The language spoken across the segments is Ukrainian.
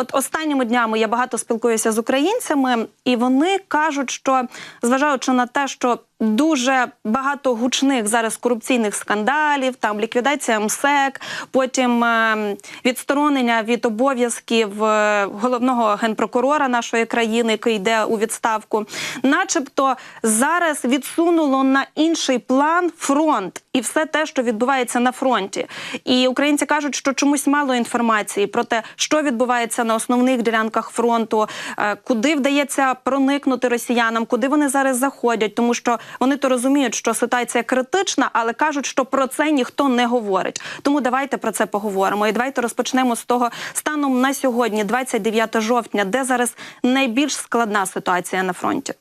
От останніми днями я багато спілкуюся з українцями, і вони кажуть, що зважаючи на те, що дуже багато гучних зараз корупційних скандалів, там ліквідація МСЕК, потім е, відсторонення від обов'язків е, головного генпрокурора нашої країни, який йде у відставку, начебто зараз відсунуло на інший план фронт і все те, що відбувається на фронті. І українці кажуть, що чомусь мало інформації про те, що відбувається на основних ділянках фронту, е, куди вдається проникнути росіянам, куди вони зараз заходять, тому що вони то розуміють, що ситуація критична, але кажуть, що про це ніхто не говорить. Тому давайте про це поговоримо. І давайте розпочнемо з того станом на сьогодні, 29 жовтня, де зараз найбільш складна ситуація на фронті.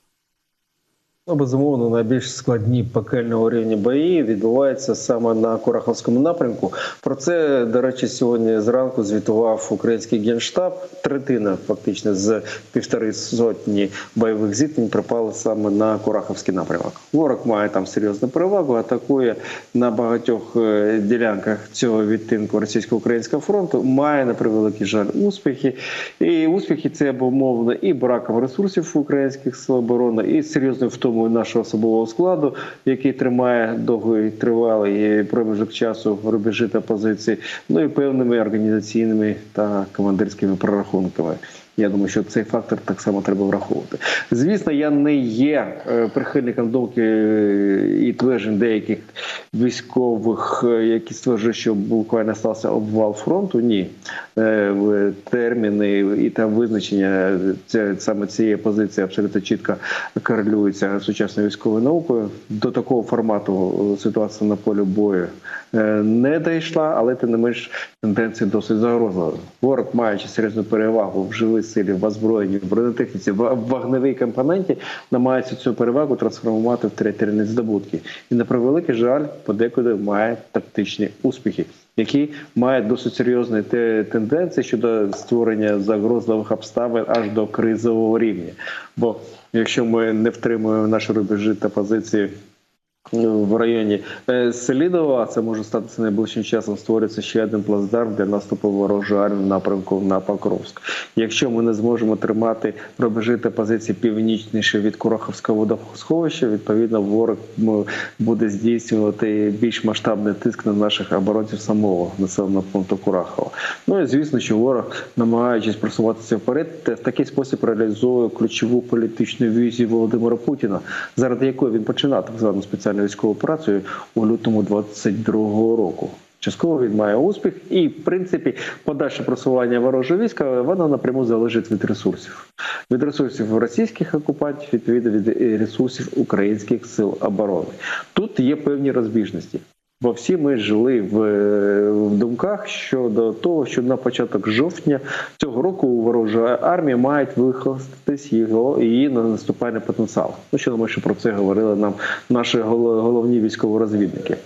Ну, безумовно, найбільш складні пекельного рівня бої відбуваються саме на Кураховському напрямку. Про це, до речі, сьогодні зранку звітував український генштаб. Третина фактично з півтори сотні бойових зіткнень припали саме на Кураховський напрямок. Ворог має там серйозну перевагу, атакує на багатьох е, ділянках цього відтинку російсько-українського фронту. Має на превеликий жаль успіхи. І успіхи це обумовлено і браком ресурсів українських сил оборони, і серйозною втомою нашого особового складу, який тримає довгий тривалий проміжок часу рубежі та позиції, ну і певними організаційними та командирськими прорахунками. Я думаю, що цей фактор так само треба враховувати. Звісно, я не є е, прихильником думки е, і тверджень деяких військових, е, які стверджують, що буквально стався обвал фронту. Ні, терміни і там визначення це саме цієї позиції абсолютно чітко корелюються з сучасною військовою наукою. До такого формату е, ситуація на полі бою е, не дійшла, але тим не менш тенденція досить загрозлива. Ворог, маючи серйозну перевагу в живій силі, в озброєнні, в бронетехніці, в вогневій компоненті, намагається цю перевагу трансформувати в територіальні здобутки. І на превеликий жаль, подекуди має тактичні успіхи. Які мають досить серйозні те- тенденції щодо створення загрозливих обставин аж до кризового рівня. Бо якщо ми не втримуємо наші рубежі та позиції в районі е, Селідова, це може статися найближчим часом. Створиться ще один плацдарм для наступу ворожої армії в напрямку на Покровськ. Якщо ми не зможемо тримати рубежі та позиції північніше від Кураховського водосховища, відповідно, ворог буде здійснювати більш масштабний тиск на наших оборонців самого населеного пункту Курахова. Ну і звісно, що ворог, намагаючись просуватися вперед, в такий спосіб реалізує ключову політичну візію Володимира Путіна, заради якої він починав так звану спеціальну військову операцію у лютому 22-го року. Частково він має успіх, і в принципі подальше просування ворожого війська воно напряму залежить від ресурсів. Від ресурсів російських окупантів, відповідно від е, ресурсів українських сил оборони. Тут є певні розбіжності. Бо всі ми жили в, е, в думках щодо того, що на початок жовтня цього року у ворожої армії мають вихоститись його її на наступальний потенціал. Ну що думаю, що про це говорили нам наші гол- головні військові розвідники.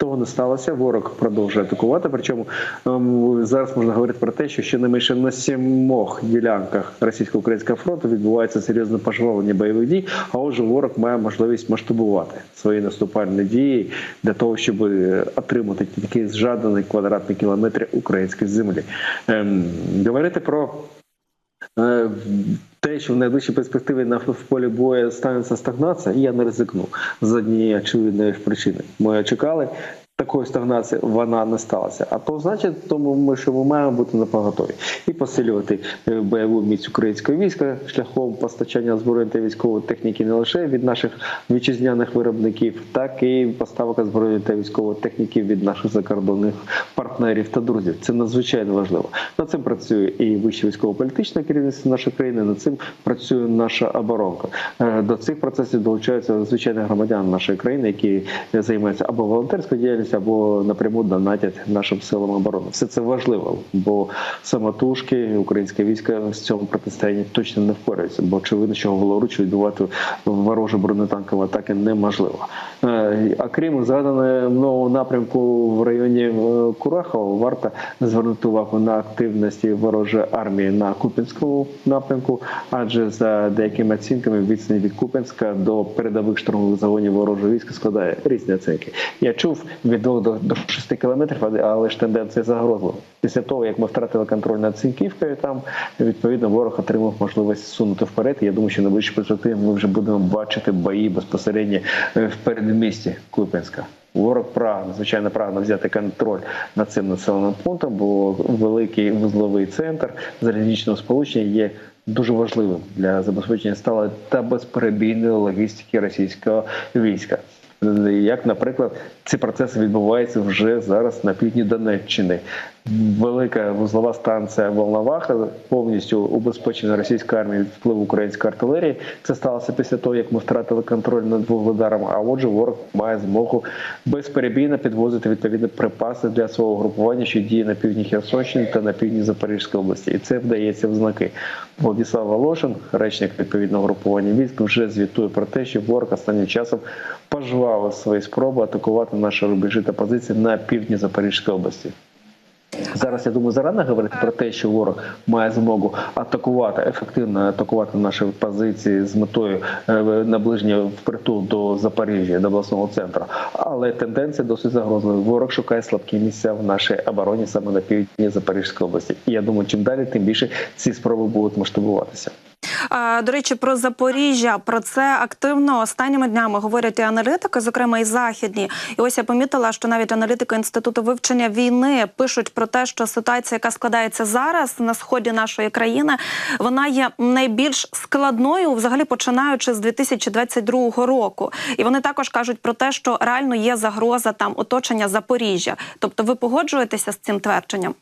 Того не сталося. Ворог продовжує атакувати. Причому ем, зараз можна говорити про те, що ще не менше на сімох ділянках російсько-українського фронту відбувається серйозне пожвавлення бойових дій. А отже, ворог має можливість масштабувати свої наступальні дії для того, щоб е, отримати ті такі зжадані квадратні кілометри української землі. Ем, говорити про Е, те, що в найближчій перспективі на полі бою станеться стагнація, я не ризикну з однієї очевидної причини. Ми чекали такої стагнації, вона не сталася. А то значить, тому ми що ми маємо бути на поготові і посилювати е, бойову міць українського війська шляхом постачання озброєння та військової техніки не лише від наших вітчизняних виробників, так і поставок озброєння та військової техніки від наших закордонних партнерів та друзів. Це надзвичайно важливо. Над цим працює і вище військово-політичне керівництво нашої країни. Над цим працює наша оборонка. Е, До цих процесів долучаються звичайні громадяни нашої країни, які займаються або волонтерською діяльністю, або напряму донатять нашим силам оборони. Все це важливо, бо самотужки українське військо з цьому протистоянні точно не впорається, бо очевидно, що голоруч відбувати ворожі бронетанкові атаки неможливо. Е, А крім згаданого мною напрямку в районі е, Курахова, варто звернути увагу на активності ворожої армії на Купінському напрямку, адже за деякими оцінками відстань від Купенська до передових штурмових загонів ворожого війська складає різні оцінки. Я чув від 2 до, до 6 кілометрів, але- ж тенденція загрозлива. Після того, як ми втратили контроль над Сінківкою, там відповідно ворог отримав можливість сунути вперед. Я думаю, що на найближчій перспективі ми вже будемо бачити бої безпосередньо е, в передмісті Куп'янська. Ворог прагне, звичайно, прагне взяти контроль над цим населеним пунктом, бо великий вузловий центр залізничного сполучення є дуже важливим для забезпечення сталої та безперебійної логістики російського війська. Як, наприклад, ці процеси відбуваються вже зараз на півдні Донеччини. Велика вузлова станція Волноваха повністю убезпечена російською армією від впливу української артилерії. Це сталося після того, як ми втратили контроль над вугледаром. А отже, ворог має змогу безперебійно підвозити відповідні припаси для свого групування, що діє на півдні Херсонщини та на півдні Запорізької області. І це вдається в знаки. Владислав Волошин, речник відповідного групування військ, вже звітує про те, що ворог останнім часом пожвавив свої спроби атакувати наші рубежі та позиції на півдні Запорізької області. Зараз я думаю, зарано говорити про те, що ворог має змогу атакувати ефективно атакувати наші позиції з метою е, наближення впритул до Запоріжжя, до обласного центру. Але тенденція досить загрозлива. Ворог шукає слабкі місця в нашій обороні саме на півдні Запорізької області. І я думаю, чим далі, тим більше ці спроби будуть масштабуватися. До речі, про Запоріжжя про це активно останніми днями говорять і аналітики, зокрема і західні. І ось я помітила, що навіть аналітики інституту вивчення війни пишуть про те, що ситуація, яка складається зараз на сході нашої країни, вона є найбільш складною, взагалі починаючи з 2022 року. І вони також кажуть про те, що реально є загроза там оточення Запоріжжя. Тобто, ви погоджуєтеся з цим твердженням?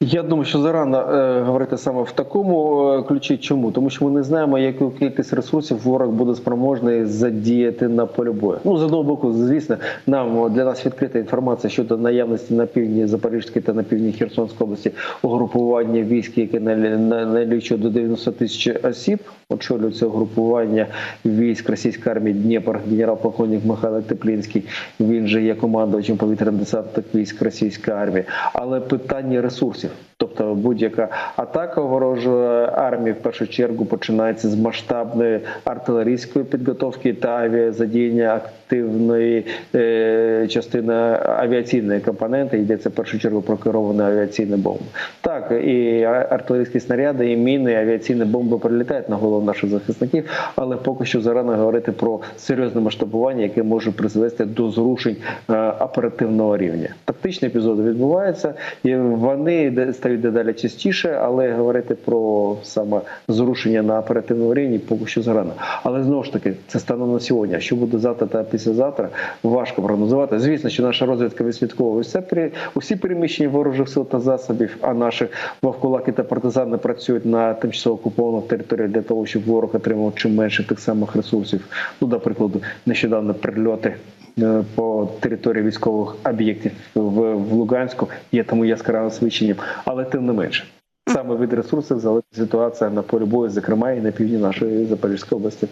Я думаю, що зарано е, говорити саме в такому е, ключі. Чому? Тому що ми не знаємо, яку кількість ресурсів ворог буде спроможний задіяти на полі бою. Ну з одного боку, звісно, нам для нас відкрита інформація щодо наявності на півдні Запорізької та на півдні Херсонської області угрупування військ, яке налі- на- налічує до 90 тисяч осіб. Очолює це угрупування військ російської армії Дніпр, генерал-полковник Михайло Теплінський. Він же є командувачем повітряно-десантних військ російської армії. Але питання ресурсів, Dankeschön. Тобто будь-яка атака ворожої армії, в першу чергу починається з масштабної артилерійської підготовки та авіазадіяння активної е, частини авіаційної компоненти. Йдеться в першу чергу про керовані авіаційні бомби. Так, і артилерійські снаряди, і міни, і авіаційні бомби прилітають на голову наших захисників, але поки що зарано говорити про серйозне масштабування, яке може призвести до зрушень е, оперативного рівня. Тактичні епізоди відбуваються, і вони стають дедалі частіше, але говорити про саме зрушення на оперативному рівні поки що зарано. Але знову ж таки, це станом на сьогодні. Що буде завтра та післязавтра, важко прогнозувати. Звісно, що наша розвідка відслідковує все при усі переміщення ворожих сил та засобів, а наші вовкулаки та партизани працюють на тимчасово окупованих територіях для того, щоб ворог отримав чим менше тих самих ресурсів. Ну, до прикладу, нещодавно прильоти. Е, По території військових об'єктів в, в Луганську є тому яскравим свідченням, але тим не менше, саме від ресурсів залежить ситуація на полі бою, зокрема і на півдні нашої Запорізької області.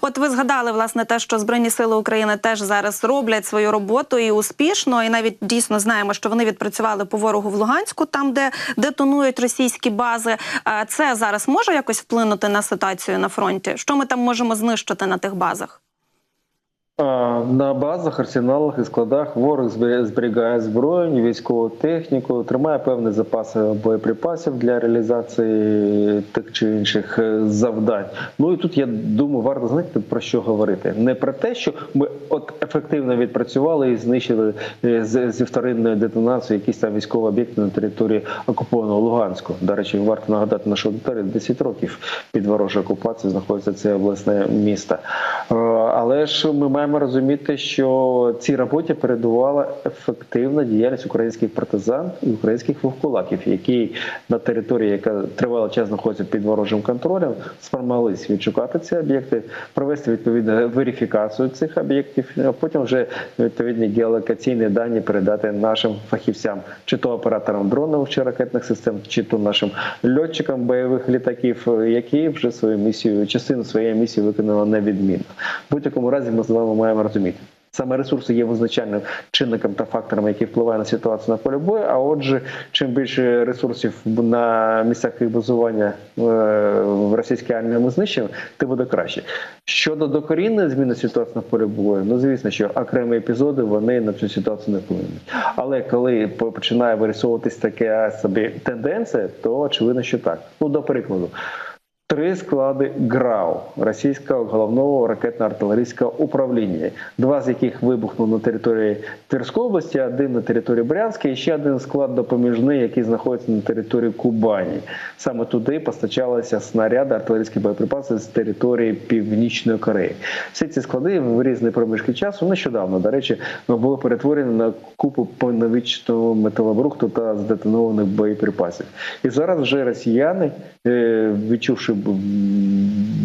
От ви згадали власне те, що збройні сили України теж зараз роблять свою роботу і успішно, і навіть дійсно знаємо, що вони відпрацювали по ворогу в Луганську, там де детонують російські бази. А Це зараз може якось вплинути на ситуацію на фронті? Що ми там можемо знищити на тих базах? На базах, арсеналах і складах ворог зберігає- зброю, військову техніку, тримає певні запаси боєприпасів для реалізації тих чи інших е, завдань. Ну і тут я думаю, варто знати про що говорити. Не про те, що ми от ефективно відпрацювали і знищили е, зі вторинною детонацією якісь там військові об'єкти на території окупованого Луганську. До речі, варто нагадати нашу аудиторію, 10 років під ворожою окупацією знаходиться це обласне місто. Е, Але ж ми маємо розуміти, що цій роботі передувала ефективна діяльність українських партизан і українських вовкулаків, які на території, яка тривалий час знаходиться під ворожим контролем, спромоглись відшукати ці об'єкти, провести відповідну верифікацію цих об'єктів, а потім вже відповідні геолокаційні дані передати нашим фахівцям, чи то операторам дронових чи ракетних систем, чи то нашим льотчикам бойових літаків, які вже свою місію, частину своєї місії виконали невідмінно. В будь-якому разі ми з вами маємо розуміти. Саме ресурси є визначальним чинником та фактором, який впливає на ситуацію на полі бою. А отже, чим більше ресурсів на місцях їх базування е, в російській армії ми знищимо, тим буде краще. Щодо докорінної зміни ситуації на полі бою, ну звісно, що окремі епізоди вони на цю ситуацію не вплинуть. Але коли починає вирисовуватись така собі тенденція, то очевидно, що так. Ну, до прикладу. Три склади ГРАУ російського головного ракетно-артилерійського управління, два з яких вибухнули на території Тверської області, один на території Брянської, і ще один склад допоміжний, який знаходиться на території Кубані. Саме туди постачалися снаряди, артилерійські боєприпаси з території Північної Кореї. Всі ці склади в різні проміжки часу нещодавно, до речі, були перетворені на купу повновічного металобрухту та здетонованих боєприпасів. І зараз вже росіяни, е, відчувши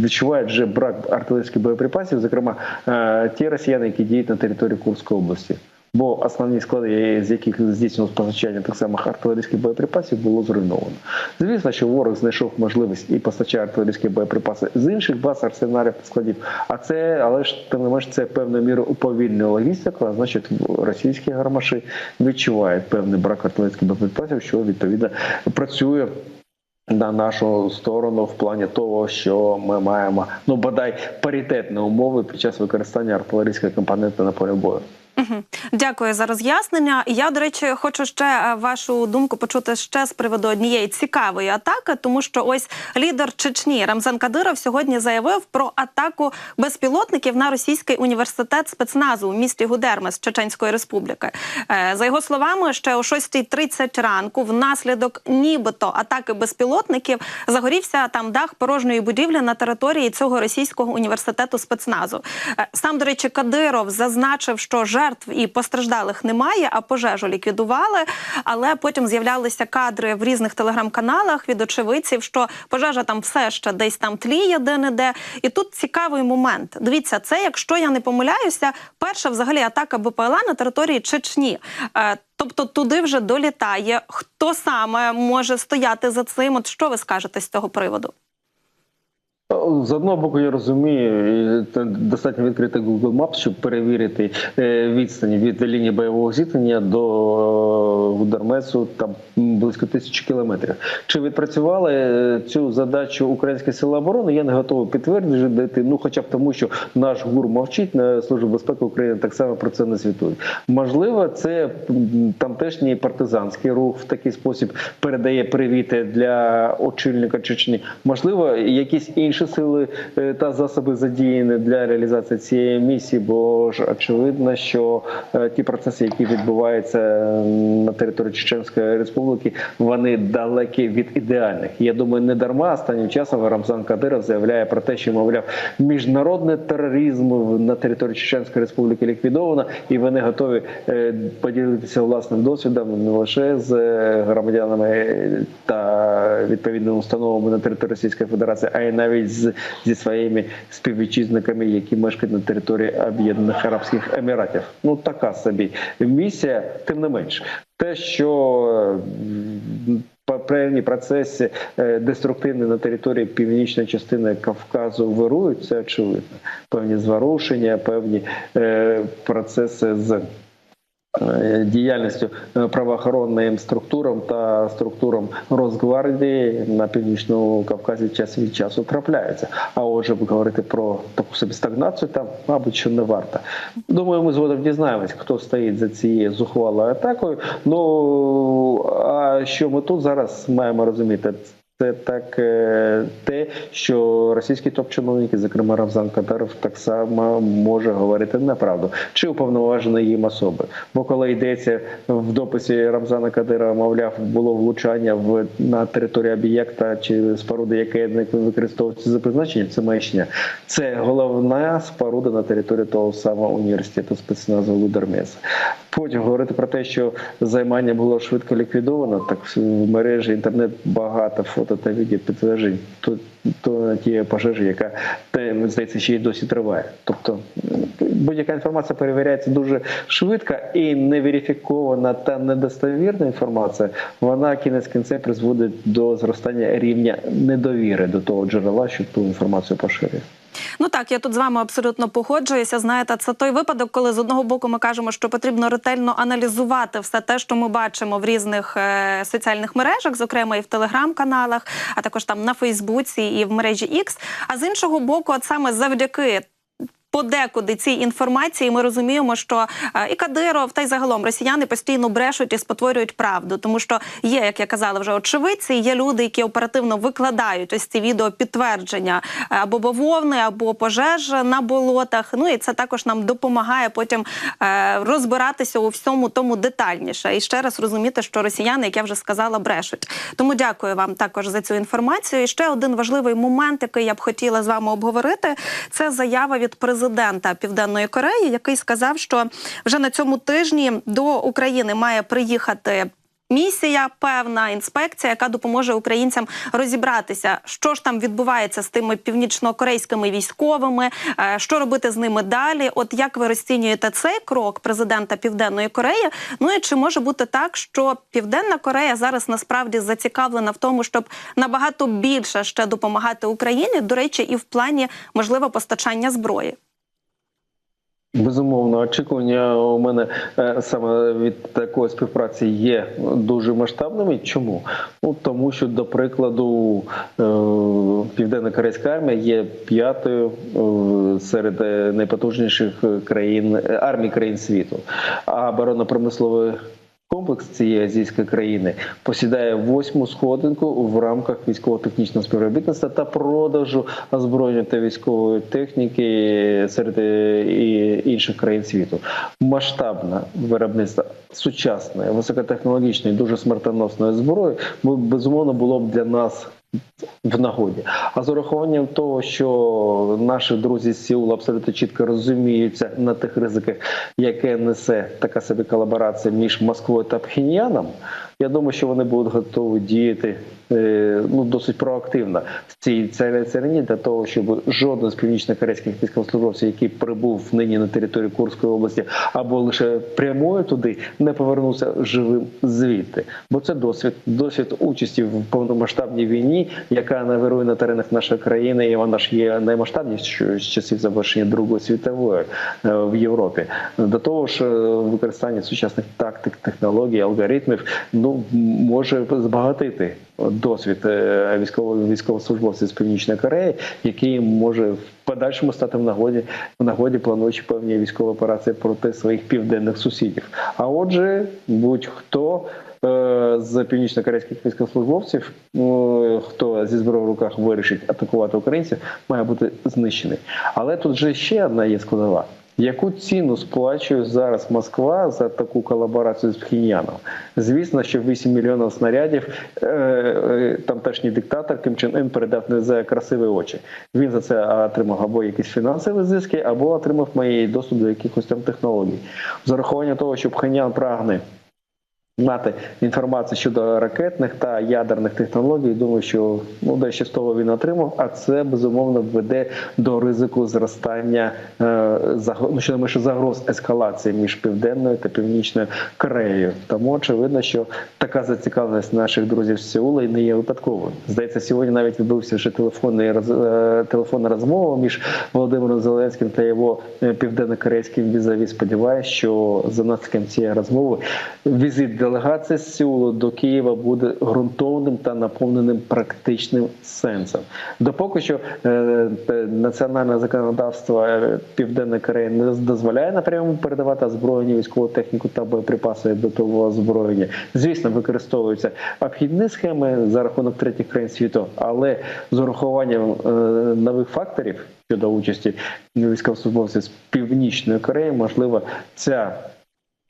відчувають вже брак артилерійських боєприпасів, зокрема е, ті росіяни, які діють на території Курської області. Бо основні склади, з яких здійснювалося постачання так само артилерійських боєприпасів, було зруйновано. Звісно, що ворог знайшов можливість і постачає артилерійські боєприпаси з інших баз арсеналів та складів. А це, але ж тим не менш, це певною мірою уповільнює логістику. А значить, російські гармаші відчувають певний брак артилерійських боєприпасів, що відповідно працює на нашу сторону в плані того, що ми маємо ну бодай паритетні умови під час використання артилерійської компоненти на полі бою. Дякую за роз'яснення. Я, до речі, хочу ще е, вашу думку почути ще з приводу однієї цікавої атаки, тому що ось лідер Чечні Рамзан Кадиров сьогодні заявив про атаку безпілотників на російський університет спецназу у місті Гудермес Чеченської Республіки. Е, За його словами, ще о 6.30 ранку, внаслідок нібито атаки безпілотників, загорівся там дах порожньої будівлі на території цього російського університету спецназу. Е, Сам, до речі, Кадиров зазначив, що жертв і постраждалих немає, а пожежу ліквідували. Але потім з'являлися кадри в різних телеграм-каналах від очевидців, що пожежа там все ще десь там тліє де-не-де. І тут цікавий момент. Дивіться, це, якщо я не помиляюся, перша взагалі атака БПЛА на території Чечні. Е, Тобто туди вже долітає. Хто саме може стояти за цим? От що ви скажете з цього приводу? З одного боку, я розумію, достатньо відкрити Google Maps, щоб перевірити е, відстані від лінії бойового зіткнення до Гудермесу там близько тисячі кілометрів. Чи відпрацювали е, цю задачу українські сили оборони? Я не готовий підтвердити. Ну, хоча б тому, що наш ГУР мовчить на службу безпеки України так само про це не звітує. Можливо, це тамтешній партизанський рух в такий спосіб передає привіти для очільника Чечні. Можливо, якісь інші сили е, та засоби задіяні для реалізації цієї місії, бо ж очевидно, що е, ті процеси, які відбуваються на території Чеченської Республіки, вони далекі від ідеальних. Я думаю, не дарма останнім часом Рамзан Кадиров заявляє про те, що мовляв міжнародний тероризм на території Чеченської Республіки ліквідовано, і вони готові е, поділитися власним досвідом не лише з громадянами та відповідними установами на території Російської Федерації, а й навіть з, зі своїми співвітчизниками, які мешкають на території Об'єднаних Арабських Еміратів. Ну така собі місія, тим не менш, те, що певні процеси е, деструктивні на території північної частини Кавказу вирують, це очевидно. Певні зворушення, певні е, процеси з е, діяльністю е, правоохоронним структурам та структурам Росгвардії на північному Кавказі час від часу трапляються. А отже, говорити про таку собі стагнацію там, мабуть, що не варто. Думаю, ми згодом дізнаємось, хто стоїть за цією зухвалою атакою. Ну а що ми тут зараз маємо розуміти? Це так е, те, що російські топ-чиновники, зокрема Рамзан Кадаров, так само може говорити неправду чи уповноваженої їм особи. Бо коли йдеться в дописі Рамзана Кадирова, мовляв, було влучання в на території об'єкта чи споруди, яке не використовується за призначенням, це маячня. Це головна споруда на території того самого університету спецназу Лудермеса. Потім говорити про те, що займання було швидко ліквідовано, так в мережі інтернет багато фото та відео підтверджень то, то ті пожежі, яка здається, ще й досі триває. Тобто будь-яка інформація перевіряється дуже швидко і неверифікована та недостовірна інформація, вона кінець кінцем призводить до зростання рівня недовіри до того джерела, що ту інформацію поширює. Ну так, я тут з вами абсолютно погоджуюся. Знаєте, це той випадок, коли з одного боку ми кажемо, що потрібно ретельно аналізувати все те, що ми бачимо в різних е, соціальних мережах, зокрема і в телеграм-каналах, а також там на Фейсбуці і в мережі X. А з іншого боку, от саме завдяки. Подекуди цій інформації ми розуміємо, що е, і Кадиров, та й загалом росіяни постійно брешуть і спотворюють правду, тому що є, як я казала, вже очевидці, є люди, які оперативно викладають ось ці відео підтвердження е, або бавовни, або пожеж на болотах. Ну і це також нам допомагає потім е, розбиратися у всьому тому детальніше і ще раз розуміти, що росіяни, як я вже сказала, брешуть. Тому дякую вам також за цю інформацію. І ще один важливий момент, який я б хотіла з вами обговорити, це заява від президента Південної Кореї, який сказав, що вже на цьому тижні до України має приїхати. Місія, певна інспекція, яка допоможе українцям розібратися, що ж там відбувається з тими північнокорейськими військовими, е, що робити з ними далі. От як ви розцінюєте цей крок президента Південної Кореї? Ну і чи може бути так, що Південна Корея зараз насправді зацікавлена в тому, щоб набагато більше ще допомагати Україні? До речі, і в плані можливо постачання зброї? Безумовно, очікування у мене е, саме від такої співпраці є дуже масштабними. Чому? Ну тому, що до прикладу, е, південно корейська армія є п'ятою е, серед найпотужніших країн армій країн світу, а оборонно-промисловий Комплекс цієї азійської країни посідає восьму сходинку в рамках військово-технічного співробітництва та продажу озброєння та військової техніки серед е, інших країн світу. Масштабне виробництво сучасної, високотехнологічної, дуже смертоносної зброї безумовно було б для нас. В нагоді, а з урахуванням того, що наші друзі з Сеула абсолютно чітко розуміються на тих ризиках, яке несе така собі колаборація між Москвою та Пхеньяном, я думаю, що вони будуть готові діяти е, ну досить проактивно в цій царині для того, щоб жоден з північно-корейських військовослужбовців, який прибув нині на територію Курської області, або лише прямою туди, не повернувся живим звідти. Бо це досвід, досвід участі в повномасштабній війні, яка навирує на теренах нашої країни, і вона ж є наймасштабнішою з часів завершення Другої світової е, в Європі. До того ж, е, використання сучасних тактик, технологій, алгоритмів ну може збагатити досвід е, військових військовослужбовців з північної Кореї, який може в подальшому стати в нагоді в нагоді, плануючи певні військові операції проти своїх південних сусідів. А отже, будь-хто. е, З північно-корейських військовослужбовців, ну, хто зі зброєю в руках вирішить атакувати українців, має бути знищений. Але тут же ще одна є складова. Яку ціну сплачує зараз Москва за таку колаборацію з Пхеньяном? Звісно, що 8 мільйонів снарядів е, е, тамтешній диктатор Кім Чен Ін передав не за красиві очі. Він за це отримав або якісь фінансові зиски, або отримав мої доступ до якихось там технологій. З урахування того, що Пхеньян прагне мати інформацію щодо ракетних та ядерних технологій. Думаю, що ну дещо з того він отримав, а це безумовно веде до ризику зростання е, ну, що що загроз ескалації між південною та північною Кореєю. Тому очевидно, що така зацікавленість наших друзів з Сеула не є випадковою. Здається, сьогодні навіть відбувся вже телефонний роз- е, телефонна розмова між Володимиром Зеленським та його е, південно-корейським візаві. Сподіваюся, що за наслідком цієї розмови візит делегації з Сеулу до Києва буде ґрунтовним та наповненим практичним сенсом. Допоки що е, е, національне законодавство е, Південної Кореї не дозволяє напряму передавати озброєння, військову техніку та боєприпаси до того озброєння. Звісно, використовуються обхідні схеми за рахунок третіх країн світу, але з урахуванням е, нових факторів щодо участі військовослужбовців з північної Кореї, можливо, ця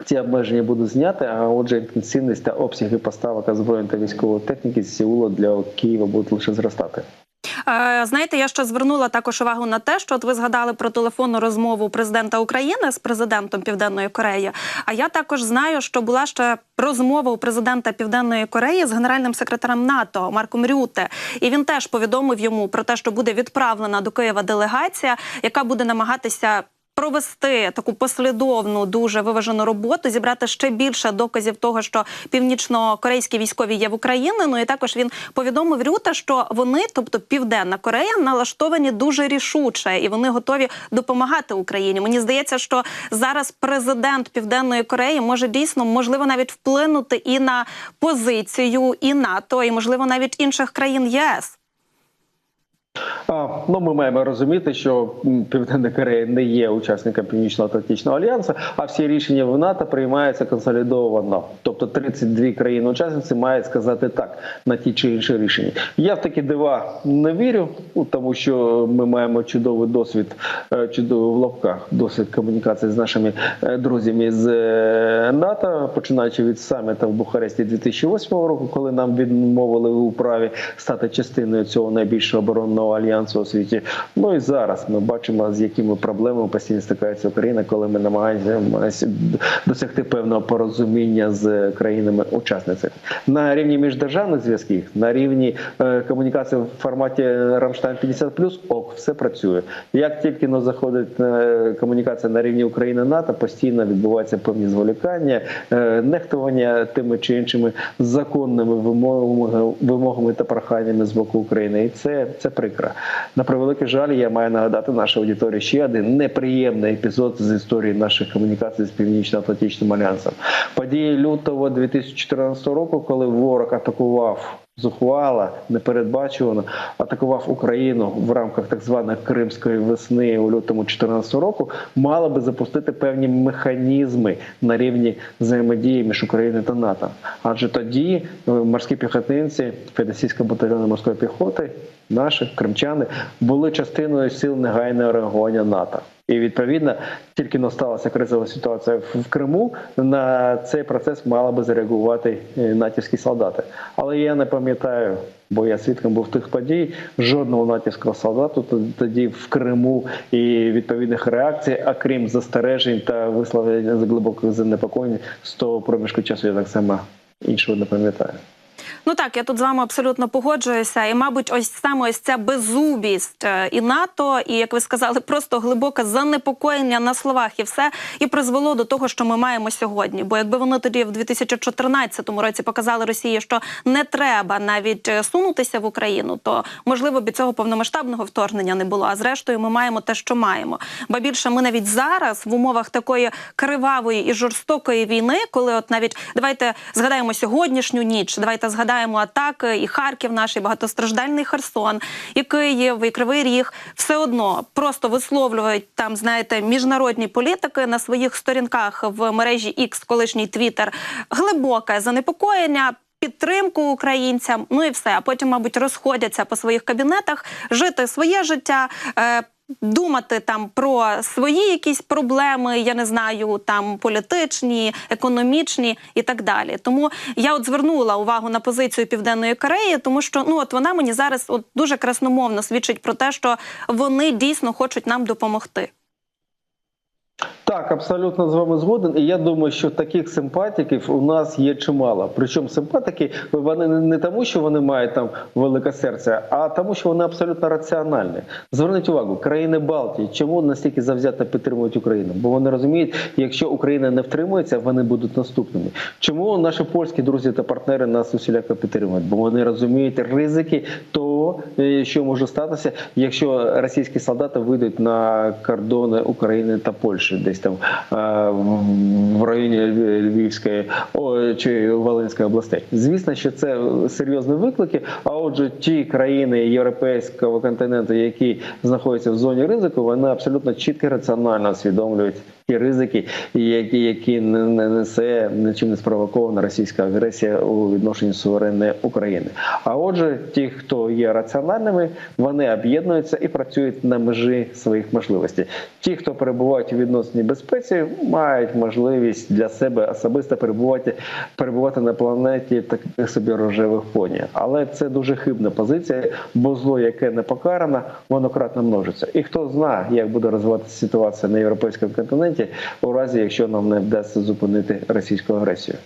ці обмеження будуть зняти, а отже, інтенсивність та обсяги поставок озброєнь та військової техніки з Сеула для Києва будуть лише зростати. Е, Знаєте, я ще звернула також увагу на те, що от ви згадали про телефонну розмову президента України з президентом Південної Кореї. А я також знаю, що була ще розмова у президента Південної Кореї з генеральним секретарем НАТО Марком Рюте, і він теж повідомив йому про те, що буде відправлена до Києва делегація, яка буде намагатися провести таку послідовну, дуже виважену роботу, зібрати ще більше доказів того, що північно-корейські військові є в Україні. Ну і також він повідомив Рюта, що вони, тобто Південна Корея, налаштовані дуже рішуче і вони готові допомагати Україні. Мені здається, що зараз президент Південної Кореї може дійсно можливо навіть вплинути і на позицію і НАТО, і можливо навіть інших країн ЄС. Ну, ми маємо розуміти, що Південна Корея не є учасником Північно-Атлантичного альянсу, а всі рішення в НАТО приймаються консолідовано. Тобто 32 країни-учасниці мають сказати так на ті чи інші рішення. Я в такі дива не вірю, тому що ми маємо чудовий досвід, е, чудовий в лапках досвід комунікації з нашими е, друзями з е, НАТО, починаючи від саміта в Бухаресті 2008 року, коли нам відмовили у праві стати частиною цього найбільшого оборонного альянсу у світі. Ну і зараз ми бачимо, з якими проблемами постійно стикається Україна, коли ми намагаємося досягти певного порозуміння з країнами-учасницями на рівні міждержавних зв'язків, на рівні е, комунікації в форматі Рамштайн 50+, ок, все працює. Як тільки но заходить е, комунікація на рівні України НАТО, постійно відбуваються певні зволікання, е, нехтування тими чи іншими законними вимогами, вимогами та проханнями з боку України. І це, це прикро. На превеликий жаль, я маю нагадати нашій аудиторії ще один неприємний епізод з історії наших комунікацій з Північно-Атлантичним альянсом. Події лютого 2014 року, коли ворог атакував. Зухвала непередбачувано атакував Україну в рамках так званої Кримської весни у лютому 2014 року, мала би запустити певні механізми на рівні взаємодії між Україною та НАТО. Адже тоді е, морські піхотинці Федосійського батальйону морської піхоти, наші кримчани, були частиною сил негайного реагування НАТО. І відповідно, тільки насталася кризова ситуація в Криму. На цей процес мали би зареагувати е, натівські солдати. Але я не пам'ятаю, бо я свідком був тих подій. Жодного натівського солдату тоді в Криму і відповідних реакцій, а крім застережень та висловлення глибоких занепокоєнь з того проміжку часу, я так само іншого не пам'ятаю. Ну так, я тут з вами абсолютно погоджуюся. І, мабуть, ось саме ось ця беззубість е, і НАТО, і як ви сказали, просто глибоке занепокоєння на словах, і все і призвело до того, що ми маємо сьогодні. Бо якби вони тоді в 2014 році показали Росії, що не треба навіть е, сунутися в Україну, то можливо б цього повномасштабного вторгнення не було. А зрештою, ми маємо те, що маємо. Ба більше ми навіть зараз в умовах такої кривавої і жорстокої війни, коли от навіть давайте згадаємо сьогоднішню ніч, давайте згадаємо атаки і Харків, наш і багатостраждальний Херсон, і Київ, і Кривий Ріг, все одно просто висловлюють там, знаєте, міжнародні політики на своїх сторінках в мережі X, колишній Твіттер, глибоке занепокоєння. Підтримку українцям, ну і все. А потім, мабуть, розходяться по своїх кабінетах, жити своє життя, е, думати там про свої якісь проблеми, я не знаю, там політичні, економічні і так далі. Тому я от звернула увагу на позицію Південної Кореї, тому що ну от вона мені зараз от дуже красномовно свідчить про те, що вони дійсно хочуть нам допомогти. Так, абсолютно з вами згоден. І я думаю, що таких симпатиків у нас є чимало. Причому симпатики вони не- тому, що вони мають там велике серце, а тому, що вони абсолютно раціональні. Зверніть увагу, країни Балтії, чому настільки завзято підтримують Україну? Бо вони розуміють, якщо Україна не втримується, вони будуть наступними. Чому наші польські друзі та партнери нас усіляко підтримують? Бо вони розуміють ризики того, е, що може статися, якщо російські солдати вийдуть на кордони України та Польщі, десь там е, в- районі Львівської о, чи Волинської областей. Звісно, що це серйозні виклики. А отже, ті країни європейського континенту, які знаходяться в зоні ризику, вони абсолютно чітко раціонально усвідомлюють ті ризики, які, які не не несе нічим не спровокована російська агресія у відношенні суверенної України. А отже, ті, хто є раціональними, вони об'єднуються і працюють на межі своїх можливостей. Ті, хто перебувають у відносній безпеці, мають можливість для себе особисто перебувати перебувати на планеті таких собі рожевих поні. Але це дуже хибна позиція, бо зло, яке не покарано, воно кратно множиться. І хто знає, як буде розвиватися ситуація на європейському континенті, у разі якщо нам не вдасться зупинити російську агресію.